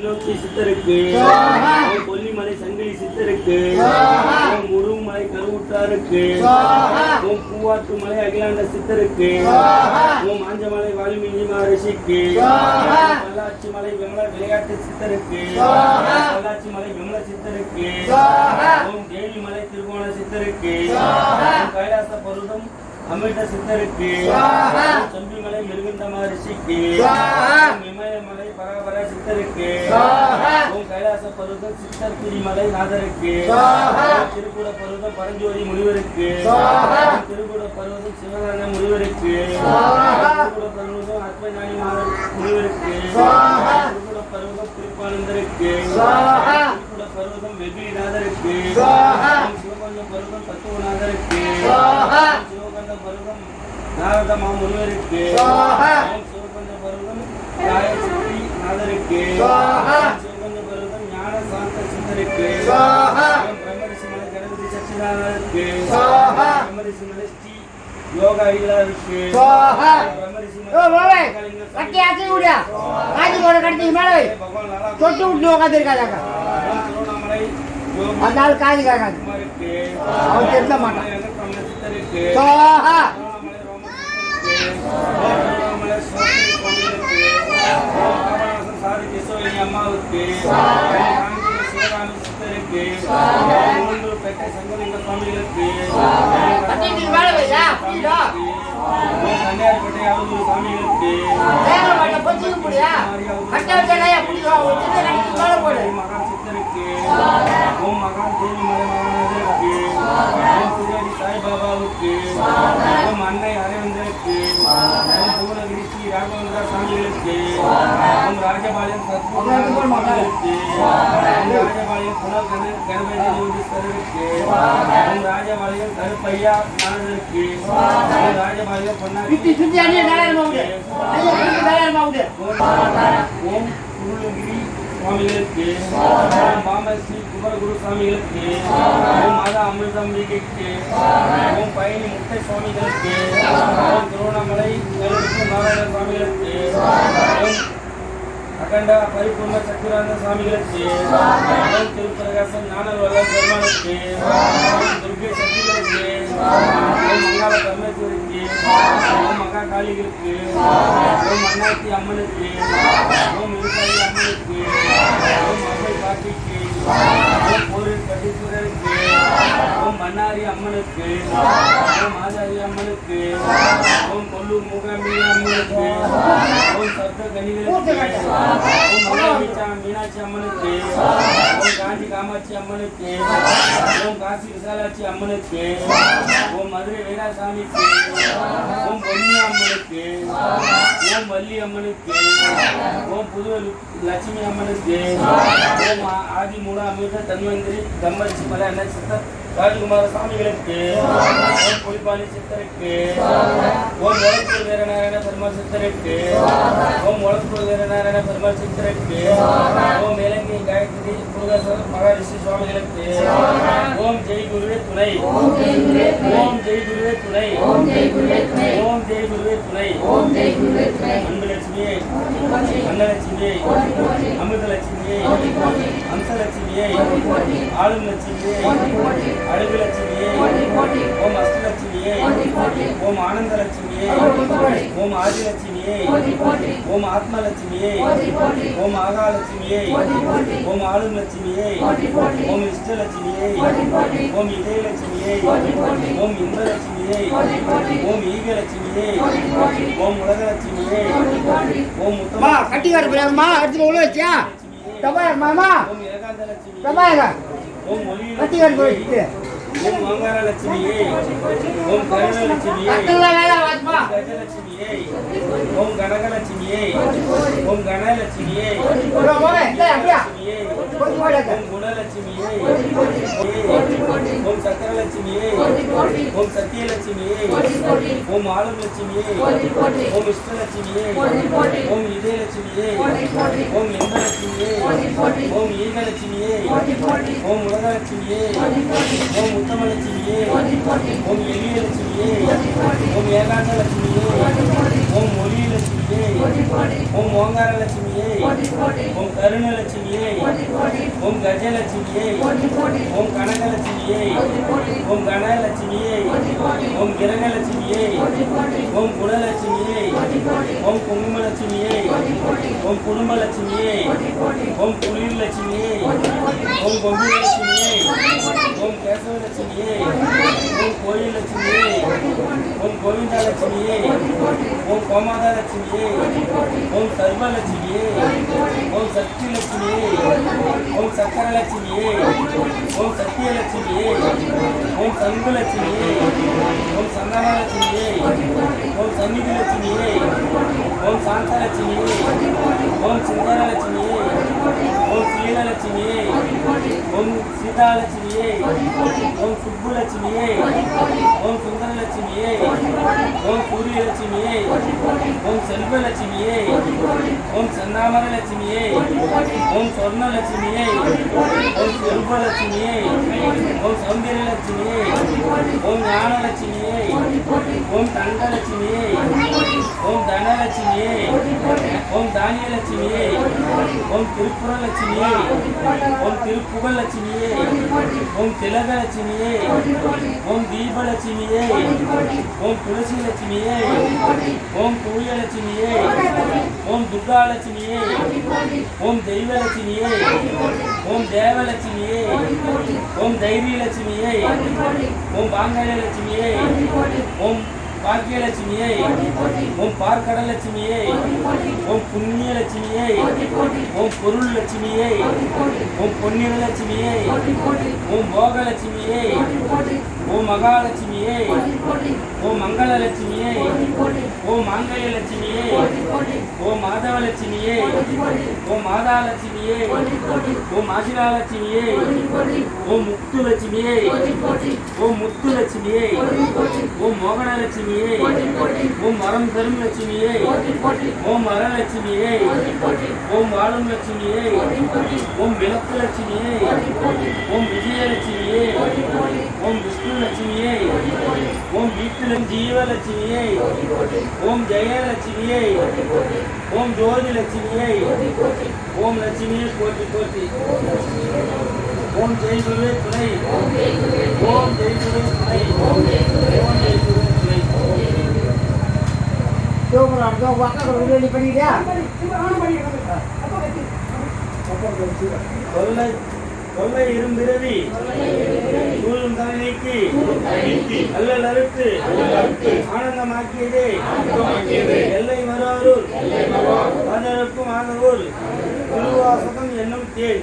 கிள்ளோச்சி சித்தருக்கு. கொல்லிமலை சங்கிலி சித்தருக்கு. முருகுமலை கருவுற்றாருக்கு ஓம் பூவாத்து மலை அகிலாண்ட சித்தருக்கு. ஓம் ஆஞ்சமலை வால்மீகி மகரிஷிக்கு. பல்லாச்சி மலை விமல விளையாட்டு சித்தருக்கு. பல்லாச்சி மலை விமல சித்தருக்கு. ஓம் தேவி மலை திருகோண சித்தருக்கு. கைலாச பருவம் அமிர்த சித்தருக்கு. செம்பிமலை மிருகந்த மகரிஷிக்கு. இமயமலை பராபர சித்தருக்கு. ஓம் கைலாச பருவம் சித்தர்கிரி மலை நாதருக்கு திருக்கூட பருவம் பரஞ்சோதி முனிவருக்கு. திருக்கூட பருவம் சிவகான முனிவருக்கு. திருக்கூட பருவம் அத்மஞானி மாதர் முனிவருக்கு. திருக்கூட பருவம் திருப்பானந்தருக்கு. நாரத மாமுனிவருக்கு ஓம் சிவகொண்ட பருவம் ராயசித்தி நாதருக்கு ஓம் சிவகொண்ட பருவம் ஞான சாந்த சித்தருக்கு ஓம் பிரம்மரிஷி மலை கணபதி சச்சிதானந்தருக்கு பிரம்மரிஷி மலை ஸ்ரீ யோகா ஐலருக்கு பிரம்மரிஷி ஓ, ஓவே. மலை கட்டி ஆக்கி விடியா காஞ்சி போட கட்டி மேலே வை. பகவான் லாலா தொட்டு விட்டு உட்காந்துருக்காங்க ஓம் திருவண்ணாமலை யோகி அந்த ஆள் காது கேட்காது குமாருக்கு அவன் திருத்த மாட்டான் அம்மாவுக்கு சித்தருக்கு ஓம் மூன்றூர் சங்கலிங்க சுவாமிகளுக்கு ஓம் அவதூறு மகான் சித்தருக்கு ஓம் மகான் தேவி ராஜபாளையம் பொன்னாடி சுத்தி சுத்தி அண்ணே நாராயணமா விடு ஐயா சுத்தி நாராயணமா விடு ஓம் சுவாமிகளுக்கு ஓம் பாமஸ்ரீ குமரகுரு சுவாமிகளுக்கு ஓம் மாதா அமிர்தம்பிகைக்கு ஓம் பயணி முட்டை சுவாமிகளுக்கு ஓம் திருவண்ணாமலை நாராயண சுவாமிகளுக்கு அகண்ட பரிபூர்ண சக்கரானந்த சுவாமிகளுக்கு திருப்பிரகாசம் ஞானவல்ல பெருமாளுக்கு துர்கை சக்திகளுக்கு மங்காள பரமேஸ்வரிக்கு ஓம் மகா காளிகளுக்கு ஓம் அண்ணாத்தி அம்மனுக்கு ஓம் விவசாயி அம்மனுக்கு ஓம் அம்மை பாட்டிக்கு ஓம் போரில் பட்டீஸ்வரருக்கு ஓம் மன்னாரி அம்மனுக்கு ஓம் மாதாரி அம்மனுக்கு ஓம் கொல்லூர் மூகாம்பிகை அம்மனுக்கு ஓம் சப்த கணிகளுக்கு ஓம் மகாவீச்சா மீனாட்சி அம்மனுக்கு ஓம் காஞ்சி காமாட்சி அம்மனுக்கு ஓம் காசி விசாலாட்சி அம்மனுக்கு ஓம் மதுரை வீராசாமிக்கு ஓம் பொன்னி அம்மனுக்கு ஓம் வள்ளி அம்மனுக்கு ஓம் புது லட்சுமி அம்மனுக்கு ஓம் ஆ- ஆதிமூல அமிர்த தன்வந்திரி தம்மரிசி மலை அண்ணா சித்தர் ராஜகுமார சாமிகளுக்கு ஓம் புலிபாணி சித்தருக்கு ஓம் ஒளப்பூர் வீரநாராயண பெருமாள் சித்தருக்கு ஓம் ஒளப்பூர் வீரநாராயண பெருமாள் சித்தருக்கு ஓம் இலங்கை காயத்ரி முருகேஸ்வரர் மகாரிஷி சுவாமிகளுக்கு ஓம் ஜெய் குருவே துணை ஓம் ஜெய் குருவே துணை ஓம் ஜெய் குருவே துணை அன்புலட்சுமியே அன்னலட்சுமியே அமிர்தலட்சுமியே அம்சலட்சுமியே ஆளும் லட்சுமியே அழகு லட்சுமியே ஓம் அஷ்டலட்சுமியே ஓம் ஆனந்தலட்சுமியே ஓம் ஆதிலட்சுமியே ஓம் ஆத்மலட்சுமியே ஓம் ஆகாலட்சுமியே ஓம் ஆளும் லட்சுமியே ஓம் இஷ்டலட்சுமியே ஓம் இதயலட்சுமியே ஓம் இன்பலட்சுமியே ஓம் ஈகலட்சுமியே ஓம் உலகலட்சுமியே ஓம் மா உத்தம கட்டி காட்டு போறியாம்மா எடுத்து உள்ள வச்சியா டப்பா மாமா ஓம் டப்பா எங்க ஓம் போய் ஓம் கருணலட்சுமியே கஜலட்சுமியே ஓம் கனகலட்சுமியே ஓம் கனலட்சுமியே லட்சுமியே ஓம் குணலட்சுமியே ஓம் சக்கரலட்சுமியே ஓம் சத்தியலட்சுமியே ஓம் ஆளுலட்சுமியே ஓம் இஷ்டலட்சுமியே ஓம் இதயலட்சுமியே ஓம் இன்பலட்சுமியே ஓம் ஈகலட்சுமியே ஓம் உலகலட்சுமியே ஓம் உத்தமலட்சுமியே ஓம் எளியலட்சுமியே ஓம் ஏகாந்தலட்சுமியே ஓம் ஒளி லட்சுமியே ஓம் ஓங்கார லட்சுமியே ஓம் கருண லட்சுமியே ஓம் கஜலட்சுமியே ஓம் கனகலட்சுமியே ஓம் கனலட்சுமியே ஓம் கிரகலட்சுமியே ஓம் குணலட்சுமியே ஓம் குங்குமலட்சுமியே ஓம் குடும்பலட்சுமியே ஓம் குளிர்லட்சுமியே ஓம் கொங்குலட்சுமியே ஓம் கேசவலட்சுமியே ஓம் கோயிலட்சுமியே ஓம் கோவிந்தலட்சுமியே ஓம் ஓம் கோமாதலட்சுமியே ஓம் சர்வலட்சுமியே ஓம் சக்தி லட்சுமியே ஓம் சக்கரலட்சுமியே ஓம் சத்தியலட்சுமியே ஓம் சங்குலட்சுமியே ஓம் சந்தனலட்சுமியே ஓம் சந்நிதிலட்சுமியே ஓம் சாந்தலட்சுமியே ஓம் சுந்தரலட்சுமியே ஓம் ஸ்ரீலட்சுமியே ஓம் சீதாலட்சுமியே ஓம் சுப்புலட்சுமியே ஓம் சுந்தரலட்சுமியே ஓம் சூரியலட்சுமியே ஓம் செல்வலட்சுமியே ஓம் சந்தாமரலட்சுமியே ஓம் சொர்ணலட்சுமியே ஓம் செல்வலட்சுமியே ஓம் சௌந்தர்யலட்சுமியே ஓம் ஞானலட்சுமியே ஓம் தங்கலட்சுமியே ஓம் தனலட்சுமி. ஓம் தானியலட்சுமியே ஓம் திருப்புரலட்சுமியே ஓம் திருப்புகழலட்சுமியே ஓம் திலகலட்சுமியே ஓம் தீபலட்சுமியே ஓம் துளசி லட்சுமி ஓம் தூயலட்சுமியே ஓம் துர்காலட்சுமியே ஓம் தெய்வலட்சுமியே ஓம் தேவலட்சுமியே ஓம் தைரியலட்சுமியே ஓம் பாங்கலட்சுமியே ஓம் பாக்கியலட்சுமியே ஓம் பார்க்கடலட்சுமியே ஓம் புண்ணியலட்சுமியே ஓம் பொருள் லட்சுமியே ஓம் பொன்னிறலட்சுமியே ஓம் போகலட்சுமியே ஓம் மகாலட்சுமியே ஓம் மங்களலட்சுமியே ஓம் மாங்கல்யலட்சுமியே ஓம் மாதவலட்சுமியே ஓம் மாதாலட்சுமியே ஓம் ஆசிராலட்சுமியே ஓம் முத்துலட்சுமியே ஓம் முத்துலட்சுமியே ஓம் மோகனலட்சுமியே ஓம் வரம் தரும் லட்சுமியே ஓம் வரலட்சுமியே ஓம் வாழும் லட்சுமியே ஓம் விளக்கு லட்சுமியே ஓம் விஜயலட்சுமியே ஓம் விஷ்ணு லட்சுமியே ஓம் வீட்டிலும் ஜீவலட்சுமியே ஓம் ஜெயலட்சுமியே. ஓம் ஜோதி லட்சுமியே ஓம் லட்சுமியே போற்றி போற்றி. ஓம் ஜெய் குருவே துணை. ஓம் ஜெய் குருவே துணை ஓம் ஜெய் குருவே துணை பண்ணிட்டியா கொள்ளை இரும்பிறவி இரும்பிரவி சூழும் தலைநீக்கி அல்லல் அறுத்து ஆனந்தமாக்கியதே. எல்லை மறுவாரூர். அதற்கும் ஆனூர் திருவாசகம் என்னும் தேன்.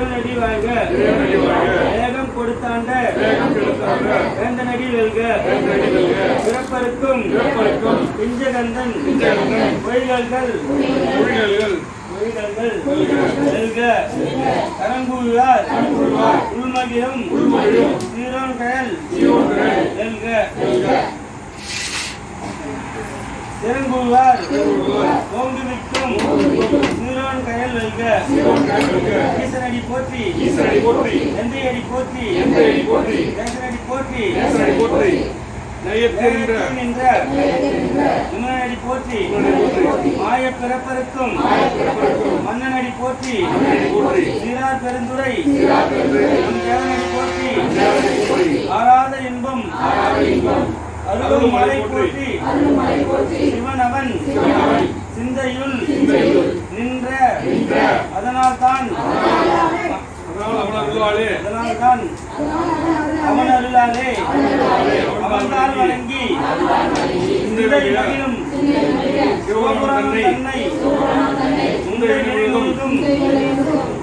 திருநடி வாழ்க. ஏகம் கொடுத்தாண்ட. வேந்தனடி வெல்க. பிறப்பருக்கும் பிஞ்சகந்தன். பொய்கள்கள். கரங்கூழார். உள்மகிழும். சீரோன் கயல். வெல்க சிறங்குவார் ஓங்குவிக்கும் சீரோன் கயல் வெல்க. ஈசனடி போற்றி. எந்தையடி போற்றி. தேசனடி போற்றி. வேகத்தில் நின்ற. விமலனடி போற்றி. மாய பிறப்பருக்கும். மன்னனடி போற்றி. சீரார் பெருந்துரை தேவனடி போற்றி. ஆராத இன்பம். அருளும் மலை போற்றி. சிவன் அவன் சிந்தையுள் நின்ற. அதனால் தான் அதனால் தான் அவன் அருளாலே அவன்தான் வணங்கி. சிந்தை மகிழும் சிவபுராணம் தன்னை. முழுவதும்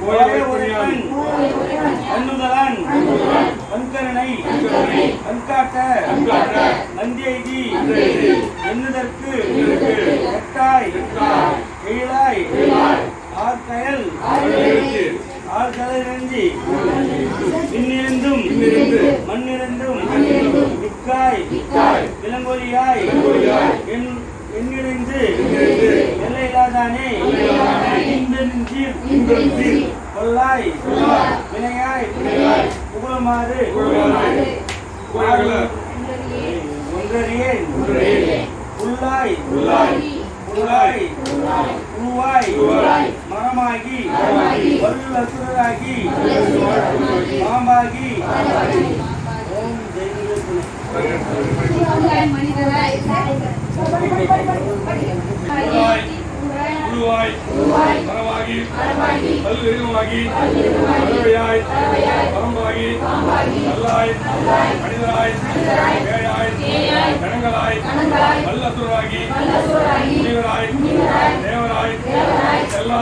ஒரே உரைப்பன் அன்னுதலான் நன்கருணை நன்காட்ட நந்தெய்தி என்னதற்கு எட்டாய். எயிலாய் ஆர்கயல். ஆர்கலை நந்தி விண்ணிருந்தும். மண்ணிருந்தும். விக்காய் விலங்கொலியாய். எண்ணிருந்து எல்லையிலாதானே இன்பெஞ்சீர் கொல்லாய் வினையாய். புகழுமாறு ஒன்றறியே உள்ளாய். உள்ளாய். உருவாய் மரமாகி. வல்லுலகுராகி பாம்பாகி ஓம் தெய்வ உருவாய் மரமாகி பல்விருகமாகி பறவையாய் பரம்பாகி நல்லாய் மனிதராய் பேயாய் கணங்களாய் வல்லசுராகி முனிவராய் தேவராய் எல்லா